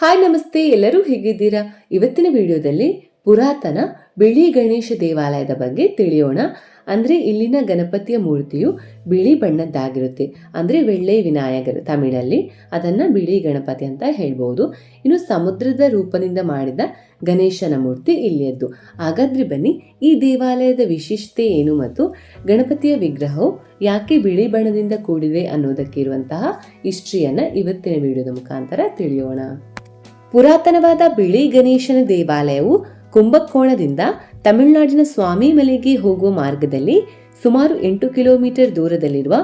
Hi ನಮಸ್ತೆ, ಎಲ್ಲರೂ ಹೇಗಿದ್ದೀರಾ? ಇವತ್ತಿನ ವಿಡಿಯೋದಲ್ಲಿ ಪುರಾತನ ಬಿಳಿ ಗಣೇಶ ದೇವಾಲಯದ ಬಗ್ಗೆ ತಿಳಿಯೋಣ. ಅಂದರೆ ಇಲ್ಲಿನ ಗಣಪತಿಯ ಮೂರ್ತಿಯು ಬಿಳಿ ಬಣ್ಣದ್ದಾಗಿರುತ್ತೆ. ಅಂದರೆ ವೆಳ್ಳೆ ವಿನಾಯಕರು ತಮಿಳಲ್ಲಿ ಅದನ್ನು ಬಿಳಿ ಗಣಪತಿ ಅಂತ ಹೇಳ್ಬೋದು. ಇನ್ನು ಸಮುದ್ರದ ರೂಪದಿಂದ ಮಾಡಿದ ಗಣೇಶನ ಮೂರ್ತಿ ಇಲ್ಲಿಯದ್ದು. ಹಾಗಾದ್ರೆ ಬನ್ನಿ, ಈ ದೇವಾಲಯದ ವಿಶಿಷ್ಟತೆ ಏನು ಮತ್ತು ಗಣಪತಿಯ ವಿಗ್ರಹವು ಯಾಕೆ ಬಿಳಿ ಬಣ್ಣದಿಂದ ಕೂಡಿದೆ ಅನ್ನೋದಕ್ಕಿರುವಂತಹ ಹಿಸ್ಟ್ರಿಯನ್ನು ಇವತ್ತಿನ ವಿಡಿಯೋದ ಮುಖಾಂತರ ತಿಳಿಯೋಣ. ಪುರಾತನವಾದ ಬಿಳಿ ಗಣೇಶನ ದೇವಾಲಯವು ಕುಂಭಕೋಣದಿಂದ ತಮಿಳುನಾಡಿನ ಸ್ವಾಮಿ ಮಲೆಗೆ ಹೋಗುವ ಮಾರ್ಗದಲ್ಲಿ ಸುಮಾರು ಎಂಟು ಕಿಲೋಮೀಟರ್ ದೂರದಲ್ಲಿರುವ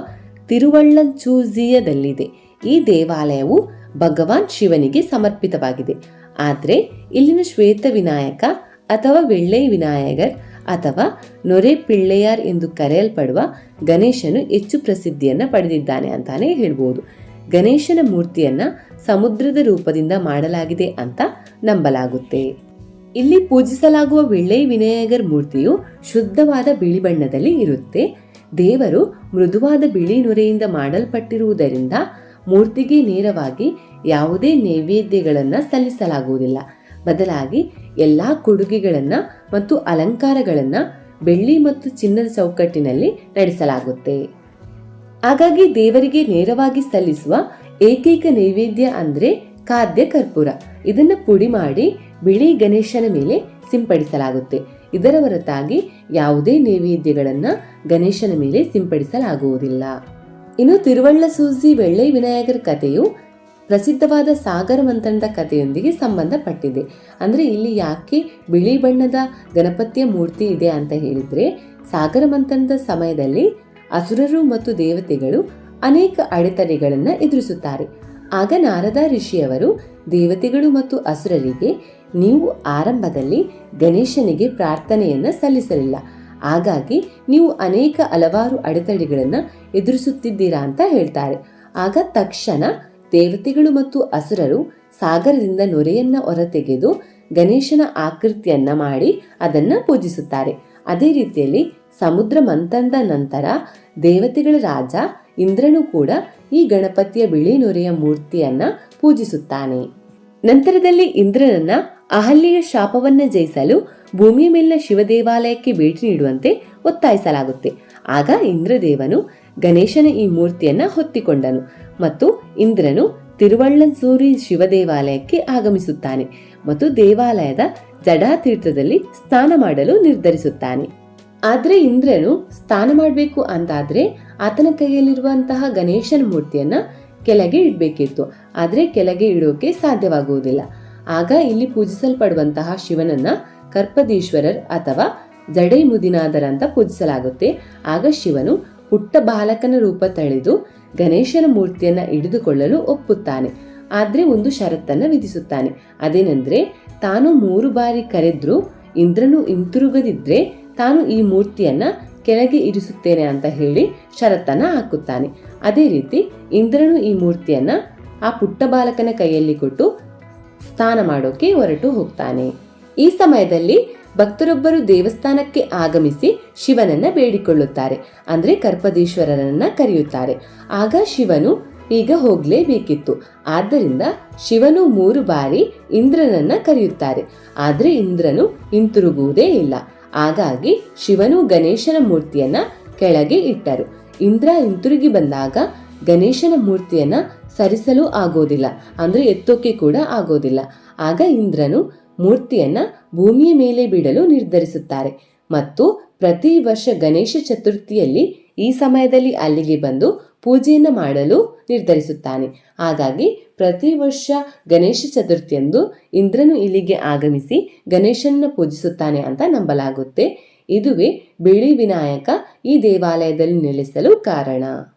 ತಿರುವಳ್ಳಂಚೂಜಿಯದಲ್ಲಿದೆ ಈ ದೇವಾಲಯವು ಭಗವಾನ್ ಶಿವನಿಗೆ ಸಮರ್ಪಿತವಾಗಿದೆ. ಆದರೆ ಇಲ್ಲಿನ ಶ್ವೇತ ವಿನಾಯಕ ಅಥವಾ ವೆಳ್ಳೈ ವಿನಾಯಕರ್ ಅಥವಾ ನೊರೆ ಪಿಳ್ಳೆಯಾರ್ ಎಂದು ಕರೆಯಲ್ಪಡುವ ಗಣೇಶನು ಹೆಚ್ಚು ಪ್ರಸಿದ್ಧಿಯನ್ನು ಪಡೆದಿದ್ದಾನೆ ಅಂತಾನೆ ಹೇಳ್ಬೋದು. ಗಣೇಶನ ಮೂರ್ತಿಯನ್ನ ಸಮುದ್ರದ ರೂಪದಿಂದ ಮಾಡಲಾಗಿದೆ ಅಂತ ನಂಬಲಾಗುತ್ತೆ. ಇಲ್ಲಿ ಪೂಜಿಸಲಾಗುವ ವಿಳ್ಳೆ ವಿನಾಯಕರ್ ಮೂರ್ತಿಯು ಶುದ್ಧವಾದ ಬಿಳಿ ಬಣ್ಣದಲ್ಲಿ ಇರುತ್ತೆ. ದೇವರು ಮೃದುವಾದ ಬಿಳಿ ನೊರೆಯಿಂದ ಮಾಡಲ್ಪಟ್ಟಿರುವುದರಿಂದ ಮೂರ್ತಿಗೆ ನೇರವಾಗಿ ಯಾವುದೇ ನೈವೇದ್ಯಗಳನ್ನು ಸಲ್ಲಿಸಲಾಗುವುದಿಲ್ಲ. ಬದಲಾಗಿ ಎಲ್ಲ ಕೊಡುಗೆಗಳನ್ನು ಮತ್ತು ಅಲಂಕಾರಗಳನ್ನು ಬೆಳ್ಳಿ ಮತ್ತು ಚಿನ್ನದ ಚೌಕಟ್ಟಿನಲ್ಲಿ ನಡೆಸಲಾಗುತ್ತೆ. ಹಾಗಾಗಿ ದೇವರಿಗೆ ನೇರವಾಗಿ ಸಲ್ಲಿಸುವ ಏಕೈಕ ನೈವೇದ್ಯ ಅಂದ್ರೆ ಖಾದ್ಯ ಕರ್ಪೂರ. ಇದನ್ನ ಪುಡಿ ಮಾಡಿ ಬಿಳಿ ಗಣೇಶನ ಮೇಲೆ ಸಿಂಪಡಿಸಲಾಗುತ್ತೆ. ಇದರ ಹೊರತಾಗಿ ಯಾವುದೇ ನೈವೇದ್ಯಗಳನ್ನು ಗಣೇಶನ ಮೇಲೆ ಸಿಂಪಡಿಸಲಾಗುವುದಿಲ್ಲ. ಇನ್ನು ತಿರುವಳ್ಳ ಸೂಜಿ ವೆಳ್ಳೆ ವಿನಾಯಕರ ಕಥೆಯು ಪ್ರಸಿದ್ಧವಾದ ಸಾಗರ ಮಂಥನದ ಕಥೆಯೊಂದಿಗೆ ಸಂಬಂಧಪಟ್ಟಿದೆ. ಅಂದರೆ ಇಲ್ಲಿ ಯಾಕೆ ಬಿಳಿ ಬಣ್ಣದ ಗಣಪತಿಯ ಮೂರ್ತಿ ಇದೆ ಅಂತ ಹೇಳಿದರೆ, ಸಾಗರ ಮಂಥನದ ಸಮಯದಲ್ಲಿ ಅಸುರರು ಮತ್ತು ದೇವತೆಗಳು ಅನೇಕ ಅಡೆತಡೆಗಳನ್ನು ಎದುರಿಸುತ್ತಾರೆ. ಆಗ ನಾರದ ಋಷಿಯವರು ದೇವತೆಗಳು ಮತ್ತು ಅಸುರರಿಗೆ, ನೀವು ಆರಂಭದಲ್ಲಿ ಗಣೇಶನಿಗೆ ಪ್ರಾರ್ಥನೆಯನ್ನು ಸಲ್ಲಿಸಲಿಲ್ಲ. ಹಾಗಾಗಿ ನೀವು ಅನೇಕ ಹಲವಾರು ಅಡೆತಡೆಗಳನ್ನು ಎದುರಿಸುತ್ತಿದ್ದೀರಾ ಅಂತ ಹೇಳ್ತಾರೆ. ಆಗ ತಕ್ಷಣ ದೇವತೆಗಳು ಮತ್ತು ಅಸುರರು ಸಾಗರದಿಂದ ನೊರೆಯನ್ನು ಹೊರತೆಗೆದು ಗಣೇಶನ ಆಕೃತಿಯನ್ನ ಮಾಡಿ ಅದನ್ನು ಪೂಜಿಸುತ್ತಾರೆ. ಅದೇ ರೀತಿಯಲ್ಲಿ ಸಮುದ್ರ ಮಂಥನದ ನಂತರ ದೇವತೆಗಳ ರಾಜ ಇಂದ್ರನು ಕೂಡ ಈ ಗಣಪತಿಯ ಬಿಳಿ ನೊರೆಯ ಮೂರ್ತಿಯನ್ನ ಪೂಜಿಸುತ್ತಾನೆ. ನಂತರದಲ್ಲಿ ಇಂದ್ರನನ್ನ ಅಹಲ್ಯೆಯ ಶಾಪವನ್ನ ಜಯಿಸಲು ಭೂಮಿಯ ಮೇಲಿನ ಶಿವ ದೇವಾಲಯಕ್ಕೆ ಭೇಟಿ ನೀಡುವಂತೆ ಒತ್ತಾಯಿಸಲಾಗುತ್ತೆ. ಆಗ ಇಂದ್ರದೇವನು ಗಣೇಶನ ಈ ಮೂರ್ತಿಯನ್ನ ಹೊತ್ತಿಕೊಂಡನು ಮತ್ತು ಇಂದ್ರನು ತಿರುವಳ್ಳನ್ಸೂರಿ ಶಿವ ದೇವಾಲಯಕ್ಕೆ ಆಗಮಿಸುತ್ತಾನೆ ಮತ್ತು ದೇವಾಲಯದ ಜಡಾತೀರ್ಥದಲ್ಲಿ ಸ್ನಾನ ಮಾಡಲು ನಿರ್ಧರಿಸುತ್ತಾನೆ. ಆದ್ರೆ ಇಂದ್ರನು ಸ್ನಾನ ಮಾಡಬೇಕು ಅಂತಾದ್ರೆ ಆತನ ಕೈಯಲ್ಲಿರುವಂತಹ ಗಣೇಶನ ಮೂರ್ತಿಯನ್ನ ಕೆಳಗೆ ಇಡಬೇಕಿತ್ತು. ಆದ್ರೆ ಕೆಳಗೆ ಇಡೋಕೆ ಸಾಧ್ಯವಾಗುವುದಿಲ್ಲ. ಆಗ ಇಲ್ಲಿ ಪೂಜಿಸಲ್ಪಡುವಂತಹ ಶಿವನನ್ನ ಕರ್ಪದೀಶ್ವರರ್ ಅಥವಾ ಜಡೈ ಮುದಿನಾದರ ಅಂತ ಪೂಜಿಸಲಾಗುತ್ತೆ. ಆಗ ಶಿವನು ಪುಟ್ಟ ಬಾಲಕನ ರೂಪ ತಳೆದು ಗಣೇಶನ ಮೂರ್ತಿಯನ್ನ ಹಿಡಿದುಕೊಳ್ಳಲು ಒಪ್ಪುತ್ತಾನೆ. ಆದ್ರೆ ಒಂದು ಷರತ್ತನ್ನು ವಿಧಿಸುತ್ತಾನೆ. ಅದೇನೆಂದರೆ, ತಾನು ಮೂರು ಬಾರಿ ಕರೆದ್ರು ಇಂದ್ರನು ಹಿಂತಿರುಗದಿದ್ದರೆ ತಾನು ಈ ಮೂರ್ತಿಯನ್ನು ಕೆಳಗೆ ಇರಿಸುತ್ತೇನೆ ಅಂತ ಹೇಳಿ ಷರತ್ತನ್ನು ಹಾಕುತ್ತಾನೆ. ಅದೇ ರೀತಿ ಇಂದ್ರನು ಈ ಮೂರ್ತಿಯನ್ನು ಆ ಪುಟ್ಟ ಬಾಲಕನ ಕೈಯಲ್ಲಿ ಕೊಟ್ಟು ಸ್ನಾನ ಮಾಡೋಕೆ ಹೊರಟು ಹೋಗ್ತಾನೆ. ಈ ಸಮಯದಲ್ಲಿ ಭಕ್ತರೊಬ್ಬರು ದೇವಸ್ಥಾನಕ್ಕೆ ಆಗಮಿಸಿ ಶಿವನನ್ನ ಬೇಡಿಕೊಳ್ಳುತ್ತಾರೆ. ಅಂದರೆ ಕರ್ಪದೀಶ್ವರನನ್ನ ಕರೆಯುತ್ತಾರೆ. ಆಗ ಶಿವನು ಈಗ ಹೋಗ್ಲೇಬೇಕಿತ್ತು. ಆದ್ದರಿಂದ ಶಿವನು ಮೂರು ಬಾರಿ ಇಂದ್ರನನ್ನ ಕರೆಯುತ್ತಾರೆ. ಆದರೆ ಇಂದ್ರನು ಹಿಂತಿರುಗುವುದೇ ಇಲ್ಲ. ಹಾಗಾಗಿ ಶಿವನು ಗಣೇಶನ ಮೂರ್ತಿಯನ್ನ ಕೆಳಗೆ ಇಟ್ಟರು. ಇಂದ್ರ ಹಿಂತಿರುಗಿ ಬಂದಾಗ ಗಣೇಶನ ಮೂರ್ತಿಯನ್ನ ಸರಿಸಲು ಆಗೋದಿಲ್ಲ. ಅಂದ್ರೆ ಎತ್ತೋಕೆ ಕೂಡ ಆಗೋದಿಲ್ಲ. ಆಗ ಇಂದ್ರನು ಮೂರ್ತಿಯನ್ನ ಭೂಮಿಯ ಮೇಲೆ ಬಿಡಲು ನಿರ್ಧರಿಸುತ್ತಾರೆ. ಮತ್ತು ಪ್ರತಿ ವರ್ಷ ಗಣೇಶ ಚತುರ್ಥಿಯಲ್ಲಿ ಈ ಸಮಯದಲ್ಲಿ ಅಲ್ಲಿಗೆ ಬಂದು ಪೂಜೆಯನ್ನು ಮಾಡಲು ನಿರ್ಧರಿಸುತ್ತಾನೆ. ಹಾಗಾಗಿ ಪ್ರತಿ ವರ್ಷ ಗಣೇಶ ಚತುರ್ಥಿಯಂದು ಇಂದ್ರನು ಇಲ್ಲಿಗೆ ಆಗಮಿಸಿ ಗಣೇಶನ ಪೂಜಿಸುತ್ತಾನೆ ಅಂತ ನಂಬಲಾಗುತ್ತೆ. ಇದುವೇ ಬಿಳಿ ವಿನಾಯಕ ಈ ದೇವಾಲಯದಲ್ಲಿ ನೆಲೆಸಲು ಕಾರಣ.